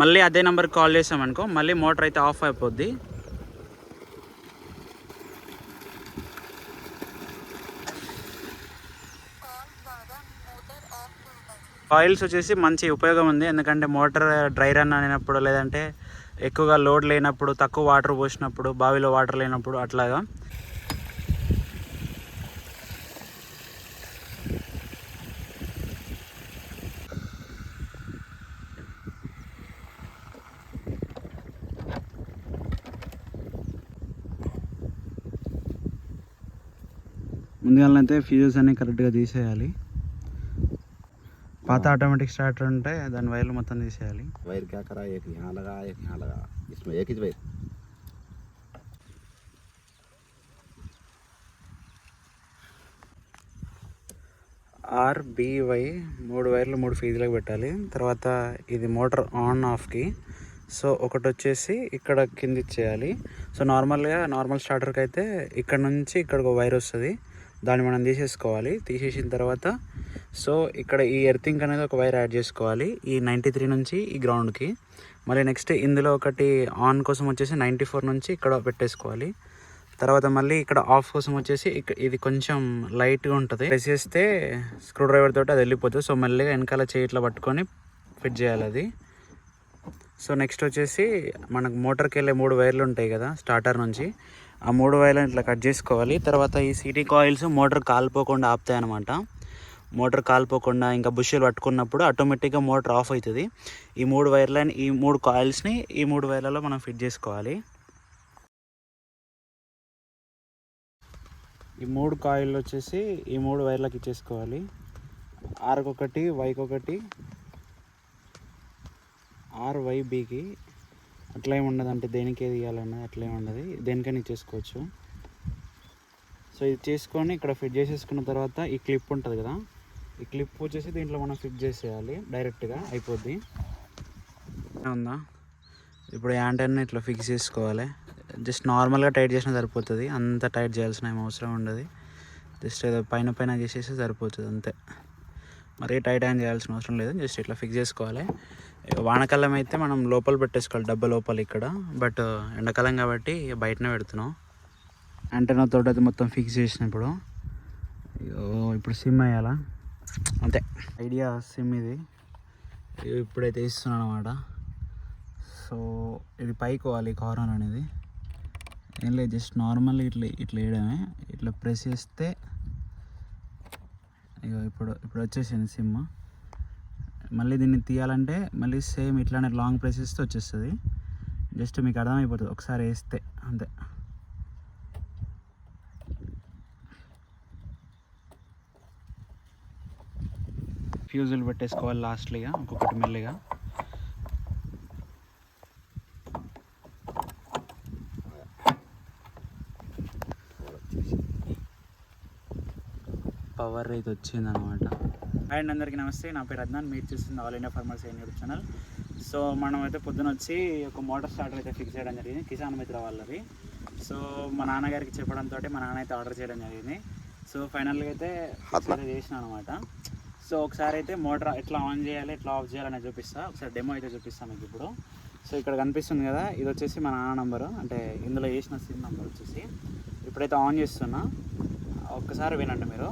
మళ్ళీ అదే నెంబర్కి కాల్ చేసామనుకో మళ్ళీ మోటార్ అయితే ఆఫ్ అయిపోద్ది. ఆయిల్స్ వచ్చేసి మంచి ఉపయోగం ఉంది. ఎందుకంటే మోటార్ డ్రై రన్ అయినప్పుడు లేదంటే ఎక్కువగా లోడ్ లేనప్పుడు తక్కువ వాటర్ పోసినప్పుడు బావిలో వాటర్ లేనప్పుడు అట్లాగా. ముందుగానైతే ఫ్యూజెస్ అన్నీ కరెక్ట్గా తీసేయాలి. పాత ఆటోమేటిక్ స్టార్టర్ ఉంటే దాని వైర్లు మొత్తం తీసేయాలి. వైర్ క్యా కరా ఏక్ యహా లగా వైర్. ఆర్బీవై మూడు వైర్లు మూడు ఫీజులకు పెట్టాలి. తర్వాత ఇది మోటార్ ఆన్ ఆఫ్కి సో ఒకటి వచ్చేసి ఇక్కడ కింద చేయాలి సో నార్మల్గా నార్మల్ స్టార్టర్కి అయితే ఇక్కడ నుంచి ఇక్కడ ఒక వైర్ వస్తుంది. దాన్ని మనం తీసేసుకోవాలి. తీసేసిన తర్వాత సో ఇక్కడ ఈ ఎర్తింగ్ అనేది ఒక వైర్ యాడ్ చేసుకోవాలి. ఈ నైంటీ త్రీ నుంచి ఈ గ్రౌండ్కి మళ్ళీ నెక్స్ట్ ఇందులో ఒకటి ఆన్ కోసం వచ్చేసి నైంటీ ఫోర్ నుంచి ఇక్కడ పెట్టేసుకోవాలి. తర్వాత మళ్ళీ ఇక్కడ ఆఫ్ కోసం వచ్చేసి ఇది కొంచెం లైట్గా ఉంటుంది. ప్రెస్ చేస్తే స్క్రూ డ్రైవర్ తోటి అది వెళ్ళిపోతుంది. సో మళ్ళీ వెనకాల చేయిట్లో పట్టుకొని ఫిట్ చేయాలి అది. సో నెక్స్ట్ వచ్చేసి మనకు మోటార్కి వెళ్ళే మూడు వైర్లు ఉంటాయి కదా స్టార్టర్ నుంచి. ఆ మూడు వైర్లను ఇట్లా కట్ చేసుకోవాలి. తర్వాత ఈ సిటీ కాయిల్స్ మోటార్ కాలిపోకుండా ఆపుతాయి అనమాట మోటార్ కాలిపోకుండా ఇంకా బుషులు పట్టుకున్నప్పుడు ఆటోమేటిక్గా మోటార్ ఆఫ్ అవుతుంది. ఈ మూడు వైర్లని ఈ మూడు కాయిల్స్ని ఈ మూడు వైర్లలో మనం ఫిట్ చేసుకోవాలి. ఈ మూడు కాయిల్ వచ్చేసి ఈ మూడు వైర్లకు ఇచ్చేసుకోవాలి. ఆర్కొకటి వైకొకటి ఆర్ వైబీకి అట్లా ఏమి ఉండదు అంటే దేనికి ఏది ఇవ్వాలన్నది అట్లా ఏమి ఉండదు. దేనికైనా ఇచ్చేసుకోవచ్చు సో ఇది చేసుకొని ఇక్కడ ఫిట్ చేసేసుకున్న తర్వాత ఈ క్లిప్ ఉంటుంది కదా ఈ క్లిప్ వచ్చేసి దీంట్లో మనం ఫిట్ చేసేయాలి డైరెక్ట్గా అయిపోద్ది. ఉందా? ఇప్పుడు యాంటైనా ఇట్లా ఫిక్స్ చేసుకోవాలి. జస్ట్ నార్మల్గా టైట్ చేసినా సరిపోతుంది. అంత టైట్ చేయాల్సిన ఏం అవసరం ఉండదు. జస్ట్ ఏదో పైన పైన చేసేస్తే సరిపోతుంది అంతే. మరీ టైట్ హ్యాండ్ చేయాల్సిన అవసరం లేదు. జస్ట్ ఇట్లా ఫిక్స్ చేసుకోవాలి. వానకాలం అయితే మనం లోపల పెట్టేసుకోవాలి డబ్బా లోపల ఇక్కడ. బట్ ఎండాకాలం కాబట్టి బయటనే పెడుతున్నాం. యాంటెనా తోట అది మొత్తం ఫిక్స్ చేసినప్పుడు ఇప్పుడు. సిమ్ వేయాలా? అంతే. ఐడియా సిమ్ ఇది. ఇగో ఇప్పుడైతే ఇస్తున్నాను అనమాట సో ఇది పైకి పోవాలి కార్నర్ అనేది. ఏం లేదు జస్ట్ నార్మల్ ఇట్లా ఇట్లా వేయడమే. ఇట్లా ప్రెస్ చేస్తే ఇగో ఇప్పుడు ఇప్పుడు వచ్చేసింది సిమ్ మళ్ళీ దీన్ని తీయాలంటే మళ్ళీ సేమ్ ఇట్లానే లాంగ్ ప్రెస్ వచ్చేస్తుంది. జస్ట్ మీకు అర్థమైపోతుంది. ఒకసారి వేస్తే అంతే. ఫ్యూజులు పెట్టేసుకోవాలి లాస్ట్లీగా ఒక్కొక్కటి మెల్లిగా. పవర్ అయితే వచ్చింది అనమాట అండ్ అందరికీ నమస్తే నా పేరు అద్నాన్ మీరు చూస్తుంది all India farmers YouTube channel so మనం అయితే పొద్దున వచ్చి ఒక మోటార్ స్టార్టర్ అయితే ఫిక్స్ చేయడం జరిగింది కిసాన్ మిత్ర వాళ్ళది. సో మా నాన్నగారికి చెప్పడంతో మా నాన్న అయితే ఆర్డర్ చేయడం జరిగింది. సో ఫైనల్గా అయితే fix చేసిన అనమాట సో ఒకసారి అయితే మోటార్ ఎట్లా ఆన్ చేయాలి ఎట్లా ఆఫ్ చేయాలని చూపిస్తా. ఒకసారి డెమో అయితే చూపిస్తాను మీకు ఇప్పుడు. సో ఇక్కడ కనిపిస్తుంది కదా ఇది వచ్చేసి మా నాన్న నంబరు అంటే ఇందులో వేసిన సిమ్ నంబర్ వచ్చేసి. ఇప్పుడైతే ఆన్ చేస్తున్నా. ఒక్కసారి వినండి మీరు.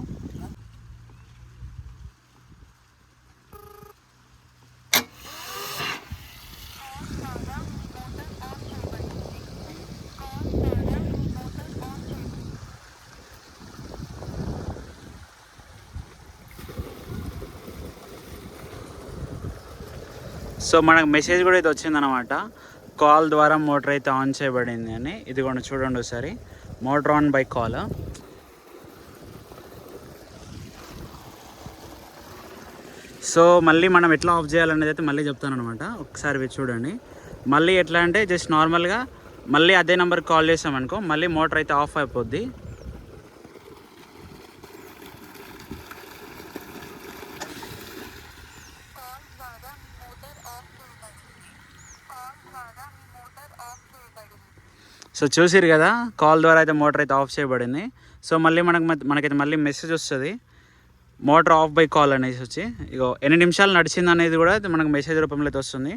సో మనకు మెసేజ్ కూడా అయితే వచ్చిందనమాట కాల్ ద్వారా మోటార్ అయితే ఆన్ చేయబడింది అని. ఇది కూడా చూడండి ఒకసారి. Motor on by call. So మళ్ళీ మనం ఎట్లా ఆఫ్ చేయాలనేది అయితే మళ్ళీ చెప్తాను అనమాట ఒకసారి ఇవి చూడండి. మళ్ళీ ఎట్లా అంటే జస్ట్ నార్మల్గా మళ్ళీ అదే నెంబర్కి కాల్ చేసామనుకో మళ్ళీ మోటార్ అయితే ఆఫ్ అయిపోద్ది. సో చూసిరు కదా కాల్ ద్వారా అయితే మోటార్ అయితే ఆఫ్ చేయబడింది. సో మళ్ళీ మనకు మనకైతే మళ్ళీ మెసేజ్ వస్తుంది. మోటార్ ఆఫ్ బై కాల్ అనేసి వచ్చి ఇగో ఎన్ని నిమిషాలు నడిచింది అనేది కూడా ఇది మనకు మెసేజ్ రూపంలో అయితే వస్తుంది.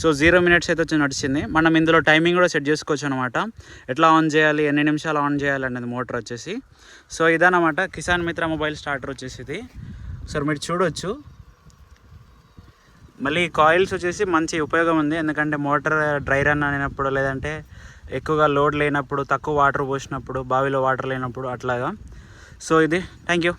సో జీరో మినిట్స్ అయితే వచ్చి నడిచింది. మనం ఇందులో టైమింగ్ కూడా సెట్ చేసుకోవచ్చు అనమాట ఎట్లా ఆన్ చేయాలి ఎన్ని నిమిషాలు ఆన్ చేయాలి అనేది మోటార్ వచ్చేసి. సో ఇదనమాట కిసాన్ మిత్ర మొబైల్ స్టార్టర్ వచ్చేసి ఇది సో మీరు చూడొచ్చు. మళ్ళీ కాయిల్స్ వచ్చేసి మంచి ఉపయోగం ఉంది. ఎందుకంటే మోటార్ డ్రై రన్ అయినప్పుడు లేదంటే ఎక్కువగా లోడ్ లేనప్పుడు తక్కువ వాటర్ పోసినప్పుడు బావిలో వాటర్ లేనప్పుడు అట్లాగా. సో ఇది థ్యాంక్ యూ